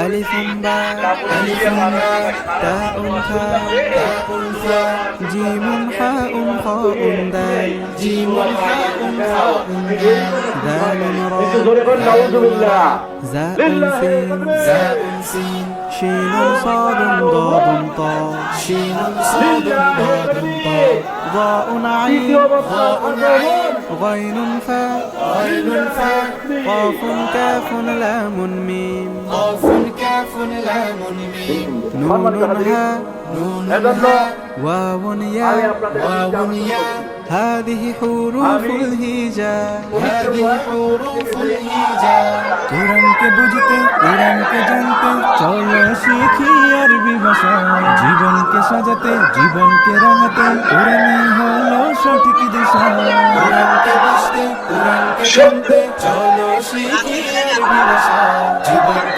ألف باء ألف تاء خاء تاء فاء جيم حاء خاء دال جيم حاء زاء سين شين صاد ضاد طاء شين صاد ضاد طاء ضاء عين ضاء عين غين فاء غين فاء قاف كاف لام ميم قاف كاف لام ميم نون هاء نون هاء واو ياء واو ياء هذه حروف الهجاء هذه حروف الهجاء কোরআনকে বুঝতে কোরআনকে জানতে চলো শিখি আরবি ভাষা জীবনকে সাজাতে জীবনকে রাঙাতে কোরআনই হলো সঠিক দিশা কোরআনকে বুঝতে কোরআনকে জানতে চলো শিখি আরবি ভাষা জীবনকে